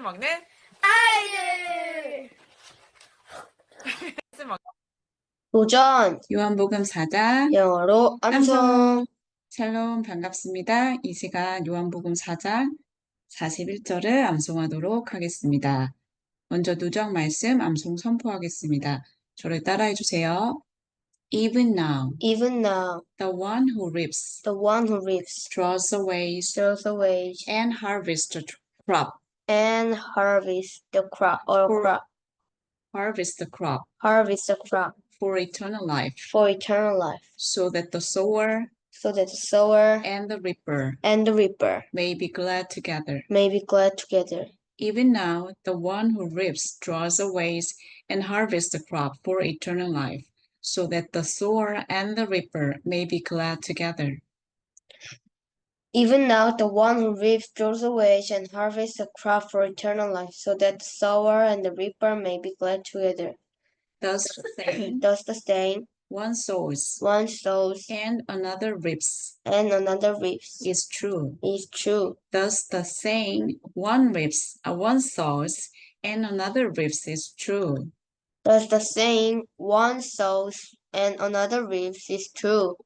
먹는 아이들 먹 도전 요한복음 4장 영어로 암송 샬롬 반갑습니다. 이 시간 요한복음 4장 41절을 암송하도록 하겠습니다. 먼저 누적 말씀 암송 선포하겠습니다. 저를 따라해 주세요. Even now, even now the one who reaps, the one who reaps draws ways, throws away and harvests the crop, and harvest the crop or For- crop. Harvests the crop. Harvest the crop. For eternal life, for eternal life. So that the sower so that the sower and the reaper and the reaper may be glad together. may be glad together. Even now, the one who reaps draws away and harvests the crop for eternal life, so that the sower and the reaper may be glad together. Even now the one who reaps draws throws away and harvests the crop for eternal life so that the sower and the reaper may be glad together. Thus saying, thus the saying one sows. One sows. And another reaps. And another reaps. Is true. is true. Thus the saying, one reaps, uh, one sows and another reaps is true. Thus the saying, one sows and another reaps is true.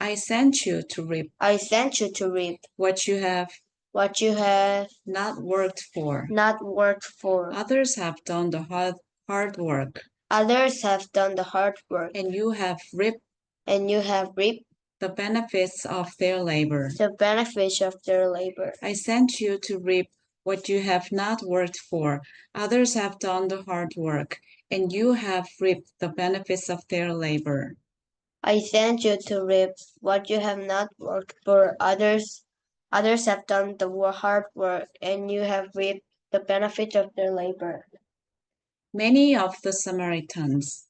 I sent you to reap I sent you to reap what you have what you have not worked for. not worked for. Others have done the hard, hard work, Others have done the hard work, and you have reaped and you have reaped the benefits of their labor. the benefits of their labor. I sent you to reap what you have not worked for. Others have done the hard work, and you have reaped the benefits of their labor. I sent you to reap what you have not worked for. Others others have done the hard work, and you have reaped the benefit of their labor. Many of the Samaritans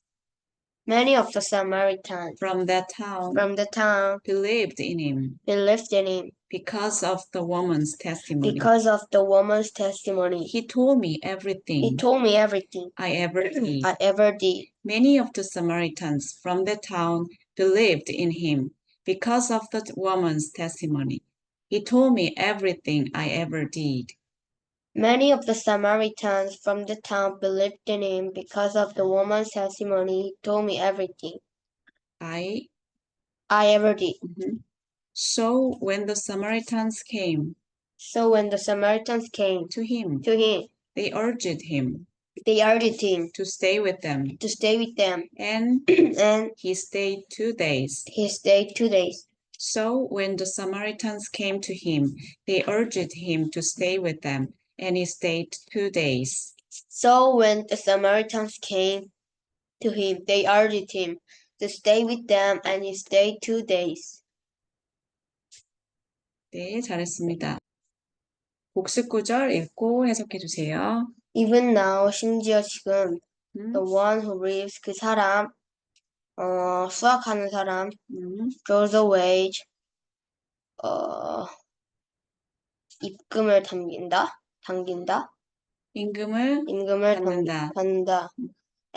Many of the Samaritans from that town from the town believed in him believed in him because of the woman's testimony. because of the woman's testimony. He told me everything He told me everything I ever did. I ever did. Many of the Samaritans from the town believed in him because of the woman's testimony. He told me everything I ever did. Many of the Samaritans from the town believed in him because of the woman's testimony. He told me everything I I ever did. mhm. So when the Samaritans came So when the Samaritans came to him, to him, they urged him they urged him to stay with them, to stay with them, and and he stayed two days. he stayed two days. So when the Samaritans came to him, they urged him to stay with them, and he stayed two days. So when the Samaritans came to him, they urged him to stay with them, and he stayed two days. 네, 잘했습니다. 복습 구절 읽고 해석해 주세요. Even now, 심지어 지금 음, the one who reaps 그 사람, 어, 수확하는 사람, 음, throws away, 어, 입금을 당긴다, 당긴다, 임금을 임금을 받는다. 당- 받는다,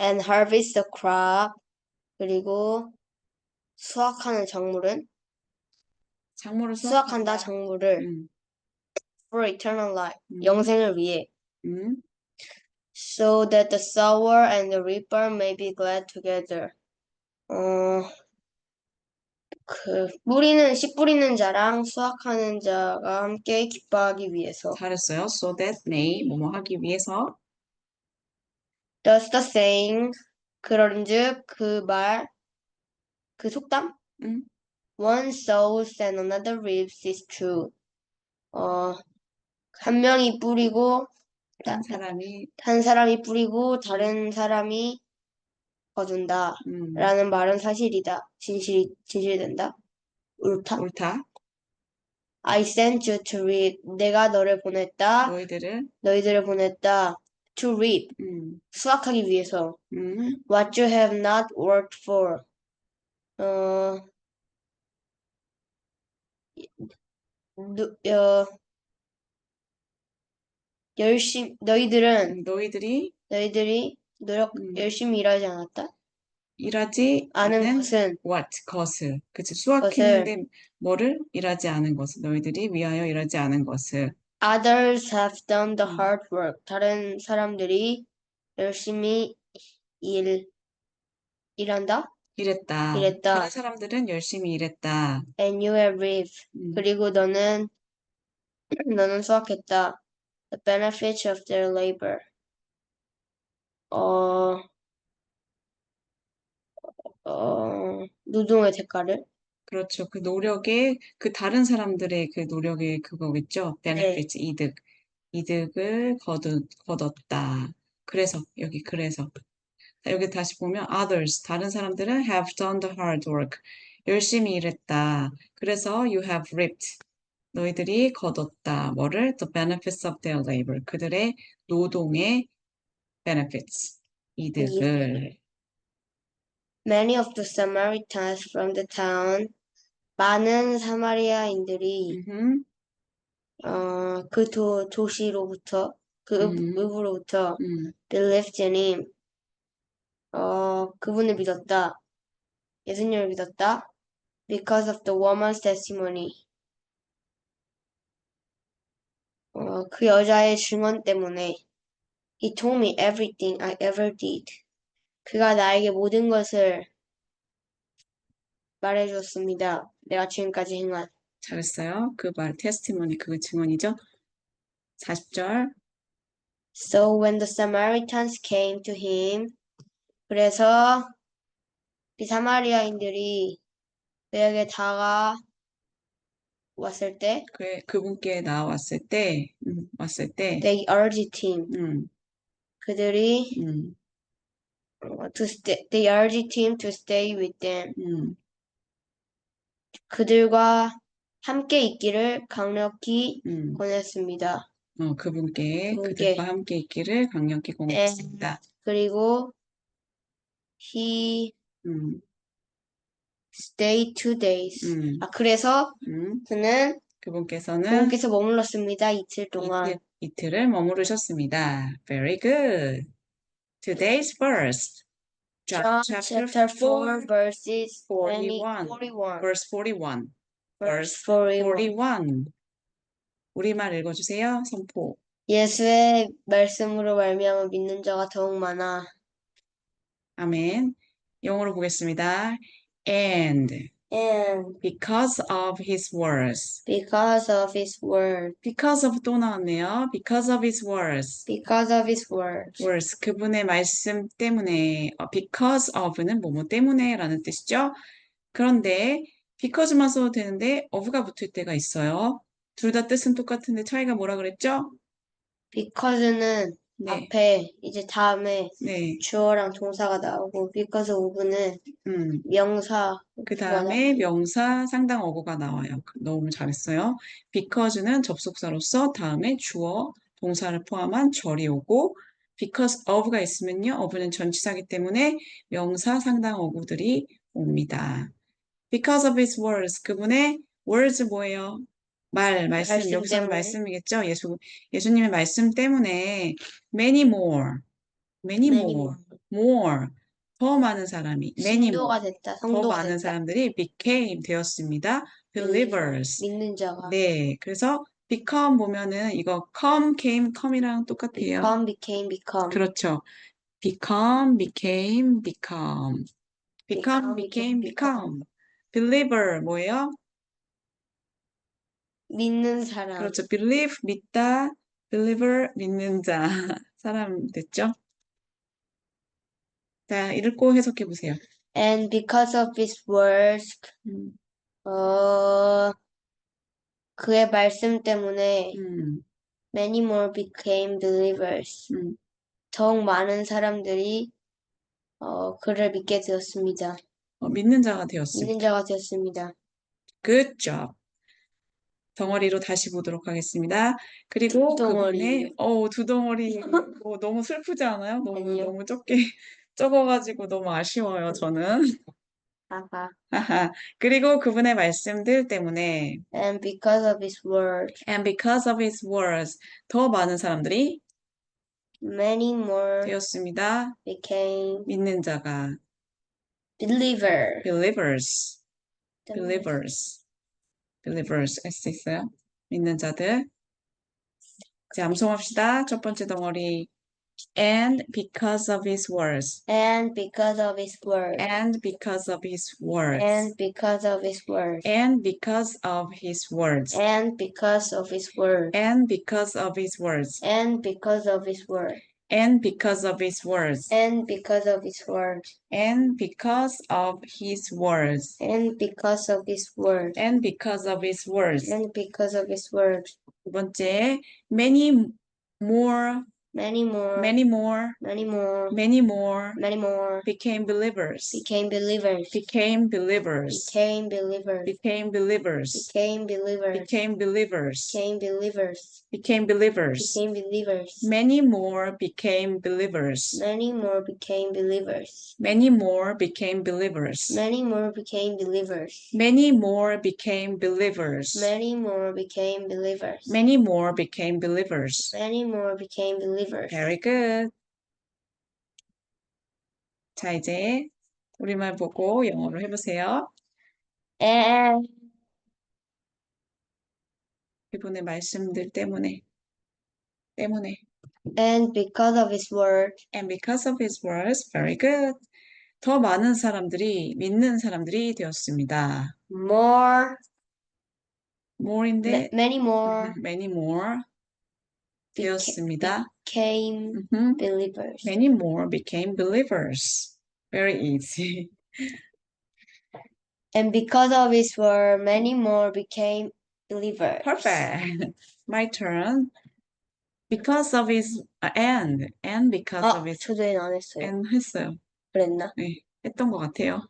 and harvest the crop, 그리고 수확하는 작물은 작물을 수확한다 수확한다. 작물을 음, for eternal life, 음, 영생을 위해, 음, so that the sower and the reaper may be glad together. 어, 그 뿌리는 씨 뿌리는 자랑 수확하는 자가 함께 기뻐하기 위해서. 잘했어요. So that may 뭐뭐 하기 위해서 Thus the saying, 그런즉 그 말, 그 속담? 음. One sows and another reaps is true. 어, 한 명이 뿌리고 한 사람이 한 사람이 뿌리고 다른 사람이 거둔다. 음, 라는 말은 사실이다. 진실이 진실된다. 옳다. 옳다. I sent you to reap. 내가 너를 보냈다. 너희들을 너희들을 보냈다. To reap. 음, 수확하기 위해서. 음, What you have not worked for. 어, 누, 어, 열심, 너희들은, 너희들이 너희들이 노력, 음. 열심히 일하지 않았다. 일하지 않은 것은, what 것을 그치 수확했는데 뭐를 일하지 않은 것을 너희들이 위하여 일하지 않은 것을 Others have done the 음. hard work. 다른 사람들이 열심히 일, 일한다? 일했다. 일했다. 다른 사람들은 열심히 일했다. And you have reaped. 음, 그리고 너는, 너는 수확했다. The benefits of their labor. 어, 어, 노동의 대가를? 그렇죠. 그 노력의 그 다른 사람들의 그 노력의 그거겠죠. 네. benefits 이득. 이득을 거두, 거뒀다. 그래서 여기 그래서 자, 여기 다시 보면 others 다른 사람들은 have done the hard work 열심히 일했다. 그래서 you have reaped 너희들이 거뒀다. 뭐를 the benefits of their labor 그들의 노동의 benefits 이득을 Many of the Samaritans from the town, 많은 사마리아인들이 음흠, 어, 그 도, 도시로부터, 그 읍- 음. 읍으로부터 음, believed in him. 어, 그분을 믿었다. 예수님을 믿었다. Because of the woman's testimony. 어, 그 여자의 증언 때문에. He told me everything I ever did. 그가 나에게 모든 것을 말해주었습니다. 내가 지금까지 행한. 잘했어요. 그 말 테스티모니 그 증언이죠. 40절 So when the Samaritans came to him, 그래서 이 사마리아인들이 그에게 다가 왔을 때, 그 그분께 나왔을 때 음, 왔을 때 they urged him. 음, 그들이 음, 어, to stay, they urged him to stay with them. 음. 그들과 함께 있기를 강력히 음, 권했습니다. 어, 그분께 그분께. 그들과 함께 있기를 강력히 공했습니다. 그리고 he 음, stayed two days. 음, 아, 그래서 음. 그는 그분께서는 그분께서 머물렀습니다. 이틀 동안. 이틀, 이틀을 머무르셨습니다. Very good. Today's verse. John chapter 4 verses 41. 41. verse 41. verse 41. 41. 우리말 읽어주세요. 선포. 예수의 말씀으로 말미암아 믿는 자가 더욱 많아. 아멘. 영어로 보겠습니다. And And because of his words. because of his word, because of 또 나왔네요. because of his words. because of his word, words. 그분의 말씀 때문에. 어, because of는 뭐뭐 때문에 라는 뜻이죠. 그런데 because만 써도 되는데 of가 붙을 때가 있어요. 둘 다 뜻은 똑같은데 차이가 뭐라 그랬죠? because는 네. 앞에 이제 다음에 네. 주어랑 동사가 나오고 because of는 음. 명사 그 다음에 명사 상당 어구가 나와요. 너무 잘했어요. because는 접속사로서 다음에 주어, 동사를 포함한 절이 오고 because of가 있으면요. of는 전치사기 때문에 명사 상당 어구들이 옵니다. because of his words 그분의 words 뭐예요? 말, 말씀, 말씀 여기서는 때문에. 말씀이겠죠. 예수, 예수님의 말씀 때문에 many more, many many more, more 더 많은 사람이 many more 신도가 됐다. 더 성도가 많은 됐다. 사람들이 became 되었습니다. believers. 믿는 자가 네, 그래서 become 보면은 이거 come, came, come이랑 똑같아요. become, became, become. 그렇죠. become, became, become. become, became, become. believer 뭐예요? 믿는 사람. 그렇죠. believe 믿다, believer 믿는 자 사람 됐죠? 자, 읽고 해석해 보세요. And because of his words, 음, 어, 그의 말씀 때문에 음, many more became believers. 음. 더욱 많은 사람들이 어, 그를 믿게 되었습니다. 어, 믿는 자가 되었습니다. 믿는 자가 되었습니다. Good job. 덩어리로 다시 보도록 하겠습니다. 그리고 두 덩어리. 그분의 어우 두 덩어리 뭐 너무 슬프지 않아요? 너무 아니요. 너무 적게 적어가지고 너무 아쉬워요 저는. 하하. 그리고 그분의 말씀들 때문에 And because of his word, and because of his words 더 많은 사람들이 many more 되었습니다. became 믿는 자가 believer. believers, believers, believers 할 수 있어요? 믿는 자들. 자, 암송합시다. 첫 번째 덩어리. And because of his words. And because of his word. And because of his words. And because of his word. And because of his words. And because of his word. And because of his words. And because of his word. And because of his words. And because of his word. And because of his words. And because of his word. And because of his words. And because of his word. 두 번째, many more, Many more. many more, Many more. many more Many more. became believers. Became believers. Became believers. Became believers. Became believers. Became believers. Became believers. Became believers. Became believers. Became believers. Many more became believers. Many more became believers. Many more became believers. Many more became believers. Many more became believers. Many more became believers. Many more became believers. Many more became believers. Very good. 자, 이제 우리말 보고 영어로 해보세요. And 이번에 말씀들 때문에, 때문에. and because of his word, And because of his words, very good. 더 많은 사람들이 믿는 사람들이 되었습니다. more, more인데 ma- many more many more 되었습니다. became Mhm. believers. Many more became believers. Very easy. And because of his word, many more became believers. Perfect. My turn. Because of his uh, and and because 아, of his 저도 얘는 안 했어요. and 했어요. 그랬나? 네, 했던 것 같아요.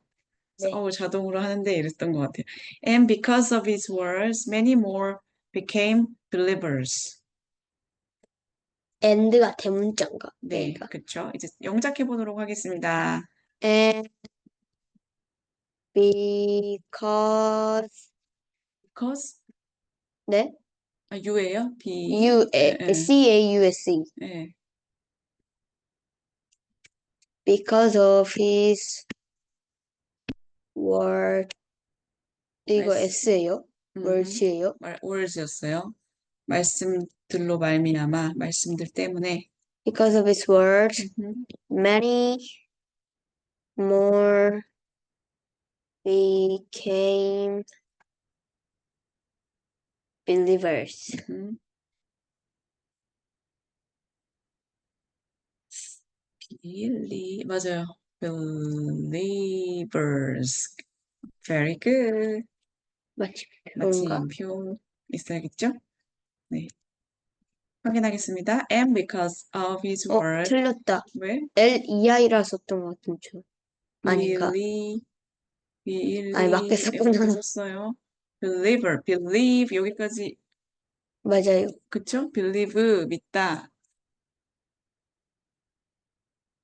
네. 어, 자동으로 하는데 이랬던 것 같아요. And because of his words, many more became believers. And가 대문자인가? 네, 얘가. 그쵸. 이제 영작해 보도록 하겠습니다. And because Because 네? 아, U예요? B. U 예, 예. A C A U S E 네. because of his word 이거 말씀. S예요? 음, words예요? 말, words였어요. 말씀 들로 말미암아 말씀들 때문에 Because of his word, 음, many more became believers. 음. Believe 맞아요. Believers. Very good. 그런가? 마침표 있어야겠죠? 네. 확인하겠습니다. And because of his 어, word. 틀렸다. 왜? L E I라 썼던 것 같은데. believe, believe 아니, 맞게 썼구나. 이렇게 썼어요. believer, believe 여기까지 맞아요. 그쵸? believe 믿다.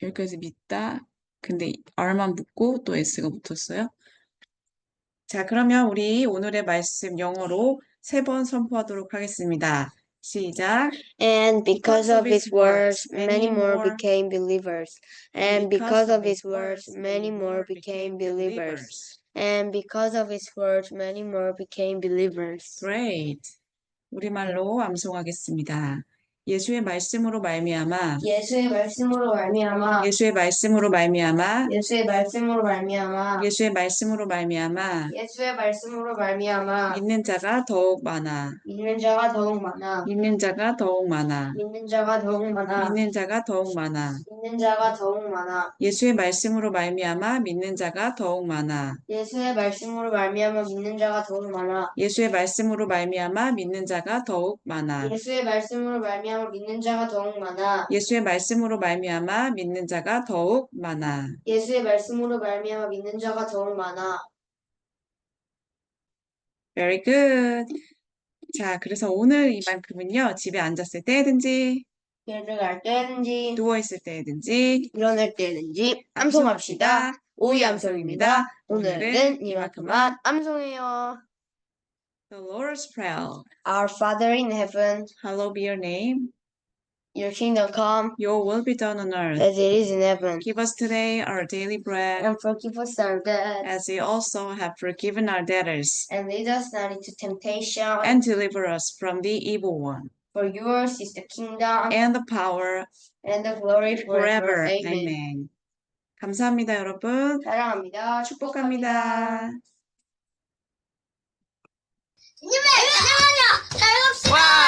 여기까지 믿다. 근데 R만 붙고 또 S가 붙었어요. 자, 그러면 우리 오늘의 말씀 영어로 세 번 선포하도록 하겠습니다. 시작. And because of his words, many more became believers. And because of his words, many more became believers. And because of his words, many more became believers. Great. 우리말로 암송하겠습니다. 예수의 말씀으로 말미암아 예수의 말씀으로 말미암아 예수의 말씀으로 말미암아 예수의 말씀으로 말미암아 예수의 말씀으로 말미암아 예수의 말씀으로 말미암아 믿는 자가 더욱 많아 믿는 자가 더욱 많아 믿는 자가 더욱 많아 믿는 자가 더욱 많아 믿는 자가 더욱 많아 믿는 자가 더욱 많아 예수의 말씀으로 말미암아 믿는 자가 더욱 많아 예수의 말씀으로 말미암아 믿는 자가 더욱 많아 예수의 말씀으로 말미암아 믿는 자가 더욱 많아 예수의 말씀으로 말미암아 믿는 자가 더욱 많아 예수의 말씀으로 말미암아 믿는 자가 더욱 많아 예수의 말씀으로 말미암아 믿는 자가 더욱 많아 Very good. 자, 그래서 오늘 이만큼은요, 집에 앉았을 때든지, 길을 갈 때든지 누워 있을 때든지, 일어날 때든지 암송합시다. 오이 암송입니다. 오늘은 이만큼만 암송해요. The Lord's Prayer. Our Father in heaven, Hallowed be your name. your kingdom come Your will be done on earth. as it is in heaven. Give us today our daily bread, And forgive us our debts, as we also have forgiven our debtors. and lead us not into temptation, And deliver us from the evil one. For yours is the kingdom and the power and the glory forever. forever. Amen. Amen. 감사합니다, 여러분. 사랑합니다. 축복합니다. 你买，你买点，买个！